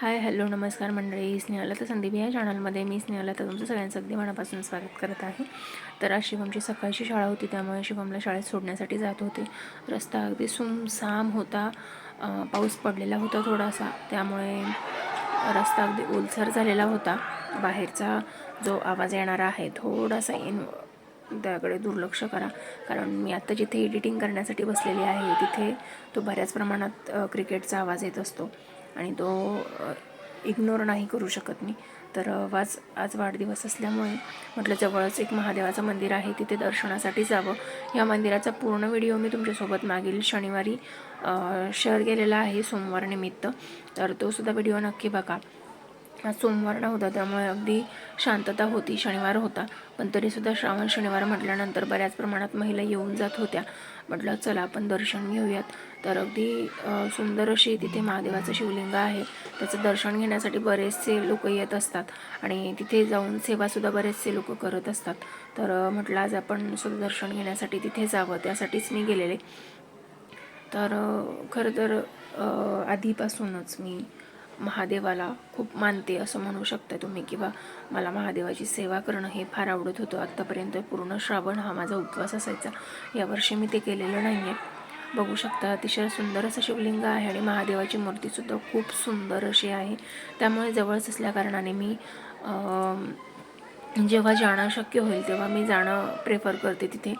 Hi hello नमस्कार मंडळी. स्नेहाला तर संदीप या चॅनलमध्ये मी स्नेहाला तर तुमचं सगळ्यांचं अगदी मनापासून स्वागत करत आहे. तर आज शिवमची सकाळची शाळा होती त्यामुळे शिवमला शाळेत सोडण्यासाठी जात होते. रस्ता अगदी सुमसाम होता. पाऊस पडलेला होता थोडासा. त्यामुळे रस्ता अगदी ओलसर झालेला होता. बाहेरचा जो आवाज येणारा आहे थोडासा इन त्याकडे दुर्लक्ष करा. कारण मी आत्ता जिथे एडिटिंग करण्यासाठी बसलेली आहे तिथे तो बऱ्याच प्रमाणात क्रिकेटचा आवाज येत असतो. आणि तो इग्नोर नाही करू शकत मी. तर वाज आज आज वाढदिवस असल्यामुळे म्हटलं जवळच एक महादेवाचं मंदिर आहे तिथे दर्शनासाठी जावं. या मंदिराचा पूर्ण व्हिडिओ मी तुमच्यासोबत मागील शनिवारी शेअर केलेला आहे सोमवारनिमित्त तर तोसुद्धा व्हिडिओ नक्की बघा. आज सोमवार नव्हता त्यामुळे अगदी शांतता होती शनिवार होता. पण तरीसुद्धा श्रावण शनिवार म्हटल्यानंतर बऱ्याच प्रमाणात महिला येऊन जात होत्या. म्हटलं चला आपण दर्शन घेऊयात. तर अगदी सुंदर अशी तिथे महादेवाचं शिवलिंग आहे. त्याचं दर्शन घेण्यासाठी बरेचसे लोक येत असतात आणि तिथे जाऊन सेवासुद्धा बरेचसे लोक करत असतात. तर म्हटलं आज आपण सुद्धा दर्शन घेण्यासाठी तिथे जावं त्यासाठीच मी गेलेले. तर खरं तर आधीपासूनच मी महादेवाला खूप मानते असं म्हणू शकता तुम्ही किंवा मला महादेवाची सेवा करणं हे फार आवडत होतं. आत्तापर्यंत पूर्ण श्रावण हा माझा उपवास असायचा. यावर्षी मी ते केलेलं नाही आहे बघू शकता अतिशय सुंदर असं शिवलिंग आहे आणि महादेवाची मूर्तीसुद्धा खूप सुंदर अशी आहे. त्यामुळे जवळच असल्या कारणाने मी जेव्हा जाणं शक्य होईल तेव्हा मी जाणं प्रेफर करते तिथे.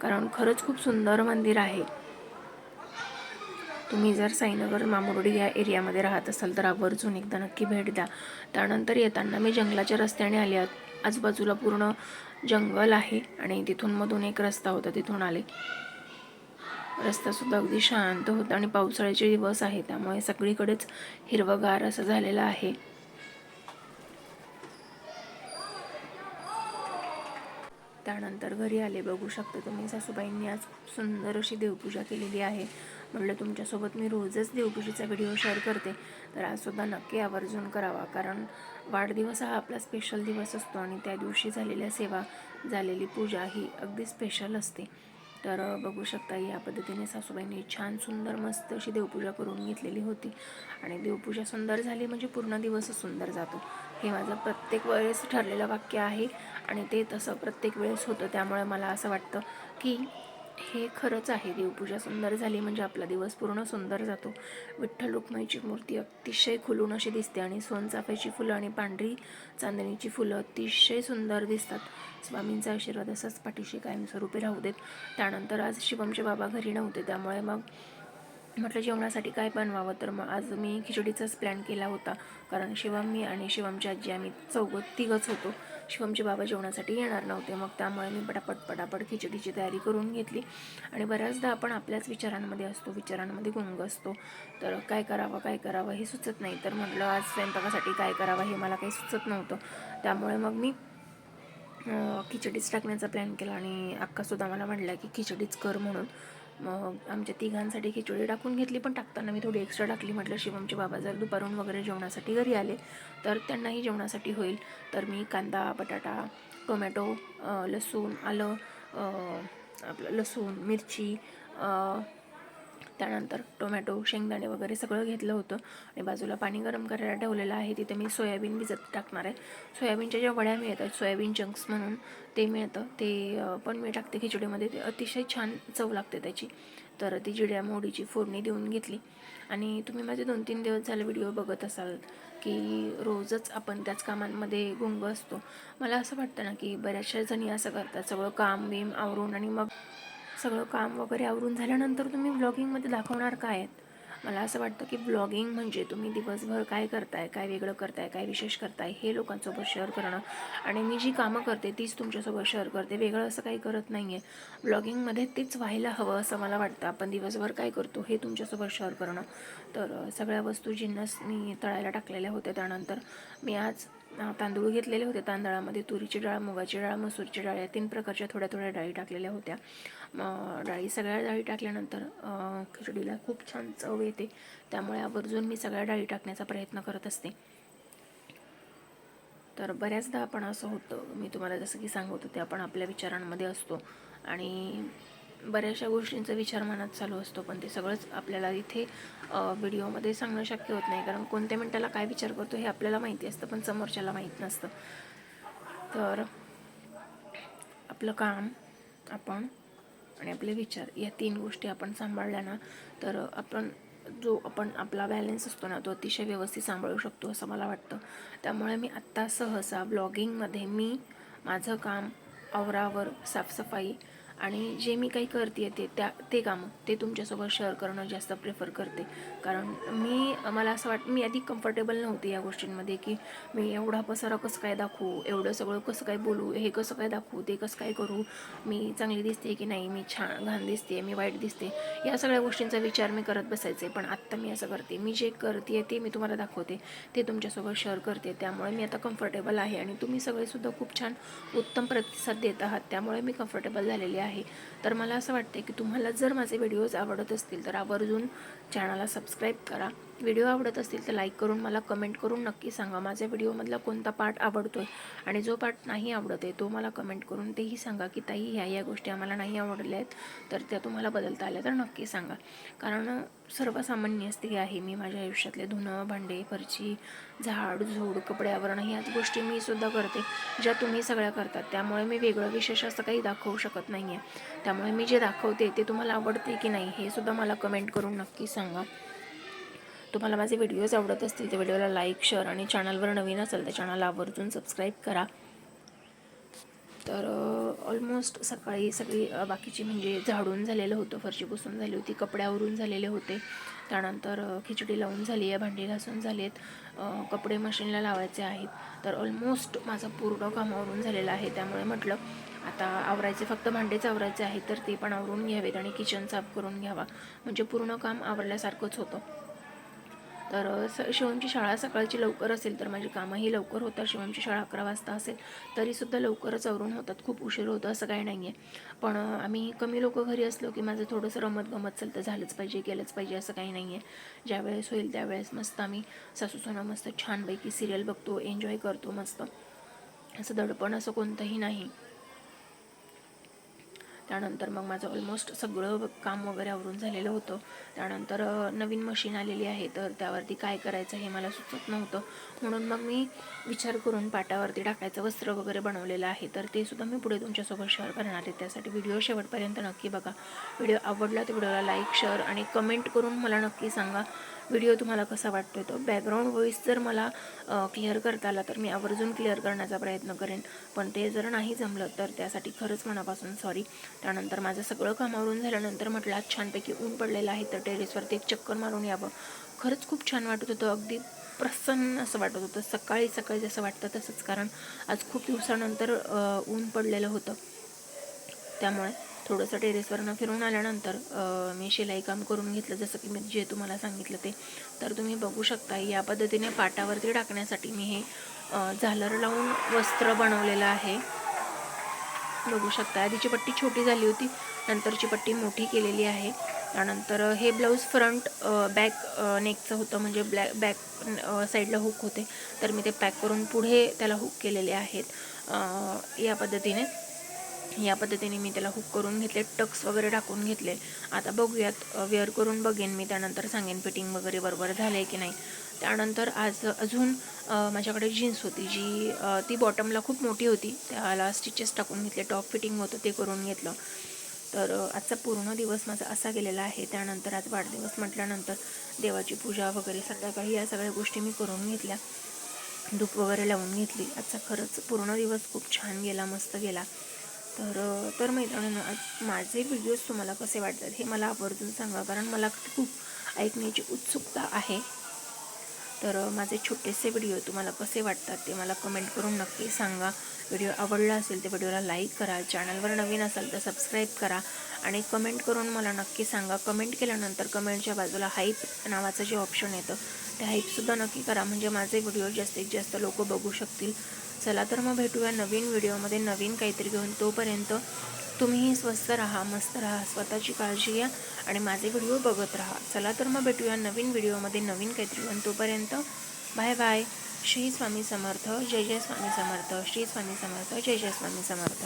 कारण खरंच खूप सुंदर मंदिर आहे. तुम्ही जर साईनगर मामुर्डी या एरियामध्ये राहत असाल तर आवर्जून एकदा नक्की भेट द्या. त्यानंतर येताना मी जंगलाच्या रस्त्याने आले. आत- आजूबाजूला पूर्ण जंगल आहे आणि तिथून मधून एक रस्ता होता तिथून आले. रस्तासुद्धा अगदी शांत होता आणि पावसाळ्याचे दिवस आहे त्यामुळे सगळीकडेच हिरवगार असं झालेलं आहे. त्यानंतर घरी आले. बघू शकता तुम्ही सासूबाईंनी आज खूप सुंदर अशी देवपूजा केलेली आहे. म्हटलं तुमच्यासोबत मी रोजच देवपूजेचा व्हिडिओ शेअर करते. तर आजसुद्धा नक्की आवर्जून करावा कारण वाढदिवस हा आपला स्पेशल दिवस असतो आणि त्या दिवशी झालेल्या सेवा झालेली पूजा ही अगदी स्पेशल असते. तर बघू शकता या पद्धतीने सासूबाईंनी छान सुंदर मस्त अशी देवपूजा करून घेतलेली होती. आणि देवपूजा सुंदर झाली म्हणजे पूर्ण दिवसच सुंदर जातो. हे माझं प्रत्येक वेळेस ठरलेलं वाक्य आहे आणि ते तसं प्रत्येक वेळेस होतं. त्यामुळे मला असं वाटतं की हे खरंच आहे. देवपूजा सुंदर झाली म्हणजे आपला दिवस पूर्ण सुंदर जातो. विठ्ठल रुक्माईची मूर्ती अतिशय खुलून अशी दिसते आणि सोनचाफ्याची फुलं आणि पांढरी चांदणीची फुलं अतिशय सुंदर दिसतात. स्वामींचा आशीर्वाद असाच पाठीशी कायमस्वरूपी राहू देत. त्यानंतर आज शिवमचे बाबा घरी नव्हते त्यामुळे मग म्हटलं जेवणासाठी काय बनवावं? तर मग आज मी खिचडीचाच प्लॅन केला होता. कारण शिवम मी आणि शिवमची आजी आम्ही चौघं तिघच होतो. शिवमचे बाबा जेवणासाठी येणार नव्हते. मग त्यामुळे मी पटापट पटापट खिचडीची तयारी करून घेतली. आणि बऱ्याचदा आपण आपल्याच विचारांमध्ये असतो. विचारांमध्ये गुंग असतो. तर काय करावं काय करावं हे सुचत नाही. तर म्हटलं आज स्वयंपाकासाठी काय करावं हे मला काही सुचत नव्हतं. त्यामुळे मग मी खिचडीच टाकण्याचा प्लॅन केला. आणि अक्कासुद्धा मला म्हटलं की खिचडीच कर म्हणून. आमच्या तिघांसाठी खिचडी टाकून घेतली पण टाकताना मी थोडी एक्स्ट्रा टाकली. म्हटलं शिवमचे बाबा जर दुपारून वगैरे जेवणासाठी घरी आले तर त्यांनाही जेवणासाठी होईल. तर मी कांदा बटाटा टोमॅटो लसूण आलं आपलं लसूण मिरची त्यानंतर टोमॅटो शेंगदाणे वगैरे सगळं घेतलं होतं आणि बाजूला पाणी गरम करायला ठेवलेलं आहे. तिथे मी सोयाबीन भिजत टाकणार आहे. सोयाबीनच्या ज्या वड्या मिळतात सोयाबीन चंक्स म्हणून ते मिळतं. ते पण मी टाकते खिचडीमध्ये. ते अतिशय छान चव लागते त्याची. तर ती जिड्या मोडीची फोडणी देऊन घेतली. आणि तुम्ही माझे दोन तीन दिवस झाले व्हिडिओ बघत असाल की रोजच आपण त्याच कामांमध्ये गुंग असतो. मला असं वाटतं ना की बऱ्याचशा जणी असं करतात. सगळं काम बिम आवरून आणि मग सगळं काम वगैरे आवरून झाल्यानंतर तुम्ही ब्लॉगिंगमध्ये दाखवणार काय आहेत? मला असं वाटतं की ब्लॉगिंग म्हणजे तुम्ही दिवसभर काय करताय काय वेगळं करताय काय विशेष करताय हे लोकांसोबत शेअर करणं. आणि मी जी कामं करते तीच तुमच्यासोबत शेअर करते. वेगळं असं काही करत नाही आहे ब्लॉगिंगमध्ये तेच व्हायला हवं असं मला वाटतं. आपण दिवसभर काय करतो हे तुमच्यासोबत शेअर करणं. तर सगळ्या वस्तू जिन्नस मी तळायला टाकलेल्या होत्या त्यानंतर. मी आज तांदूळ घेतलेले होते. तांदळामध्ये तुरीची डाळ मुगाची डाळ मसूरची डाळ या तीन प्रकारच्या थोड्या थोड्या डाळी टाकलेल्या होत्या. मग डाळी सगळ्या डाळी टाकल्यानंतर खिचडीला खूप छान चव येते. त्यामुळे आवर्जून मी सगळ्या डाळी टाकण्याचा प्रयत्न करत असते. तर बऱ्याचदा आपण असं होतं मी तुम्हाला जसं की सांगत होते आपण आपल्या विचारांमध्ये असतो. आणि बऱ्याचशा गोष्टींचा विचार मनात चालू असतो पण ते सगळंच आपल्याला इथे व्हिडिओमध्ये सांगणं शक्य होत नाही. कारण कोणत्या मिनटाला काय विचार करतो हे आपल्याला माहिती असतं पण समोरच्याला माहीत नसतं. तर आपलं काम आपण आणि आपले विचार या तीन गोष्टी आपण सांभाळल्या ना तर आपण जो आपण आपला बॅलन्स असतो ना तो अतिशय व्यवस्थित सांभाळू शकतो असं मला वाटतं. त्यामुळे मी आत्ता सहसा ब्लॉगिंगमध्ये मी माझं काम आवरावर साफसफाई आणि जे मी काही करते ते त्या ते कामं ते तुमच्यासोबत शेअर करणं जास्त प्रेफर करते. कारण मी मला असं वाट मी आधी कम्फर्टेबल नव्हते या गोष्टींमध्ये की मी एवढा पसारा कसं काय दाखवू एवढं सगळं कसं काय बोलू हे कसं काय दाखवू ते कसं काय करू मी चांगली दिसते की नाही मी छान घाण दिसते मी वाईट दिसते या सगळ्या गोष्टींचा विचार मी करत बसायचे. पण आत्ता मी असं करते मी जे करते ते मी तुम्हाला दाखवते ते तुमच्यासोबत शेअर करते. त्यामुळे मी आता कम्फर्टेबल आहे आणि तुम्ही सगळेसुद्धा खूप छान उत्तम प्रतिसाद देत आहात त्यामुळे मी कम्फर्टेबल झालेली आहे. तर मला असं वाटते की तुम्हाला जर माझे व्हिडिओज आवडत असतील तर आवर्जून चॅनलला सबस्क्राईब करा. व्हिडिओ आवडत असतील तर लाईक करून मला कमेंट करून नक्की सांगा. माझ्या व्हिडिओमधला कोणता पार्ट आवडतोय आणि जो पार्ट नाही आवडत आहे तो मला कमेंट करून तेही सांगा की ताई ह्या या गोष्टी आम्हाला नाही आवडल्या आहेत तर त्या तुम्हाला बदलता आल्या तर नक्की सांगा. कारण सर्वसामान्य स्त्री आहे. मी माझ्या आयुष्यातले धुणं भांडे फरची झाड झोड कपडे आवरणं ह्याच गोष्टी मी सुद्धा करते. ज्या तुम्ही सगळ्या करतात. त्यामुळे मी वेगळं विशेष असं काही दाखवू शकत नाही आहे त्यामुळे मी जे दाखवते ते तुम्हाला आवडते की नाही हे सुद्धा मला कमेंट करून नक्की सांगा. तुम्हाला माझे व्हिडिओज आवडत असतील तर व्हिडिओला लाईक शेअर आणि चॅनलवर नवीन असेल तर चॅनल आवर्जून सबस्क्राईब करा. तर ऑलमोस्ट सकाळी सगळी बाकीची म्हणजे झाडून झालेलं होतं फरशी पुसून झाली होती कपड्यावरून झालेले होते. त्यानंतर खिचडी लावून झाली आहे भांडी घासून झाली आहेत कपडे मशीनला लावायचे आहेत. तर ऑलमोस्ट माझं पूर्ण काम आवरून झालेलं आहे त्यामुळे म्हटलं आता आवरायचे फक्त भांडेच आवरायचे आहेत तर ते पण आवरून घ्यावेत आणि किचन साफ करून घ्यावा. म्हणजे पूर्ण काम आवरल्यासारखंच होतं. तर स शिवमची शाळा सकाळची लवकर असेल तर माझी कामंही लवकर होतात. शिवमची शाळा अकरा वाजता असेल तरीसुद्धा लवकरच आवरून होतात. खूप उशीर होतं असं काही नाही आहे पण आम्ही कमी लोक घरी असलो की माझं थोडंसं रमत गमत असेल तर झालंच पाहिजे केलंच पाहिजे असं काही नाही आहे ज्यावेळेस होईल त्यावेळेस मस्त आम्ही सासू सोना मस्त छानपैकी सिरियल बघतो एन्जॉय करतो मस्त. असं दडपण असं कोणतंही नाही. त्यानंतर मग माझं ऑलमोस्ट सगळं काम वगैरे आवरून झालेलं होतं. त्यानंतर नवीन मशीन आलेली आहे तर त्यावरती काय करायचं हे मला सुचत नव्हतं. म्हणून मग मी विचार करून पाटावरती टाकायचं वस्त्र वगैरे बनवलेलं आहे. तर ते सुद्धा मी पुढे तुमच्यासोबत शेअर करणार आहे. त्यासाठी व्हिडिओ शेवटपर्यंत नक्की बघा. व्हिडिओ आवडला तर व्हिडिओला लाईक शेअर आणि कमेंट करून मला नक्की सांगा. व्हिडिओ तुम्हाला कसा वाटतोय तो? बॅकग्राऊंड व्हॉईस जर मला क्लिअर करता आला तर मी आवर्जून क्लिअर करण्याचा प्रयत्न करेन. पण ते जर नाही जमलं तर त्यासाठी खरंच मनापासून सॉरी त्यानंतर माझं सगळं कामावरून झाल्यानंतर म्हटलं आज छानपैकी ऊन पडलेलं आहे तर टेरेसवरती एक चक्कर मारून यावं. खरंच खूप छान वाटत होतं. अगदी प्रसन्न असं वाटत होतं. सकाळी सकाळी जसं वाटतं तसंच. कारण आज खूप दिवसानंतर ऊन पडलेलं होतं. त्यामुळे थोडंसं टेरेसवरनं फिरून आल्यानंतर मी शिलाई काम करून घेतलं. जसं की मी जे तुम्हाला सांगितलं ते. तर तुम्ही बघू शकता या पद्धतीने पाटावरती टाकण्यासाठी मी हे झालर लावून वस्त्र बनवलेलं आहे. बघू शकता आधीची पट्टी छोटी झाली होती नंतरची पट्टी मोठी केलेली आहे. त्यानंतर हे ब्लाऊज फ्रंट बॅक नेकचं होतं म्हणजे ब्लॅक बॅक साईडला हुक होते. तर मी ते पॅक करून पुढे त्याला हुक केलेले आहेत या पद्धतीने. या पद्धतीने मी त्याला हुक करून घेतले टक्स वगैरे टाकून घेतले. आता बघूयात वेअर करून बघेन मी त्यानंतर सांगेन फिटिंग वगैरे बरोबर झालं आहे की नाही. त्यानंतर आज अजून माझ्याकडे जीन्स होती जी ती बॉटमला खूप मोठी होती. त्याला स्टिचेस टाकून घेतले टॉप फिटिंग होतं ते करून घेतलं. तर आजचा पूर्ण दिवस माझा असा गेलेला आहे. त्यानंतर आज वाढदिवस म्हटल्यानंतर देवाची पूजा वगैरे संध्याकाळी या सगळ्या गोष्टी मी करून घेतल्या. धूप वगैरे लावून घेतली. आजचा खरंच पूर्ण दिवस खूप छान गेला मस्त गेला. तर तर मैत्रिणींनो आज माझे व्हिडिओज तुम्हाला कसे वाटतात हे मला आवर्जून सांगा. कारण मला खूप ऐकण्याची उत्सुकता आहे. तर माझे छोटेसे व्हिडिओ तुम्हाला कसे वाटतात ते मला कमेंट करून नक्की सांगा. व्हिडिओ आवडला असेल तर व्हिडिओला लाईक करा. चॅनलवर नवीन असाल तर सबस्क्राईब करा. आणि कमेंट करून मला नक्की सांगा. कमेंट केल्यानंतर कमेंटच्या बाजूला हाईप नावाचं जे ऑप्शन येतं ते हाईपसुद्धा नक्की करा. म्हणजे माझे व्हिडिओ जास्तीत जास्त लोक बघू शकतील. चला तर मग भेटूया नवीन व्हिडिओमध्ये नवीन काहीतरी घेऊन. तोपर्यंत तुम्हीही स्वस्त राहा मस्त राहा स्वतःची काळजी घ्या आणि माझे व्हिडिओ बघत राहा. चला तर मग भेटूया नवीन व्हिडिओमध्ये नवीन काहीतरी घेऊन. तोपर्यंत बाय बाय. श्री स्वामी समर्थ. जय जय स्वामी समर्थ. श्री स्वामी समर्थ. जय जय स्वामी समर्थ.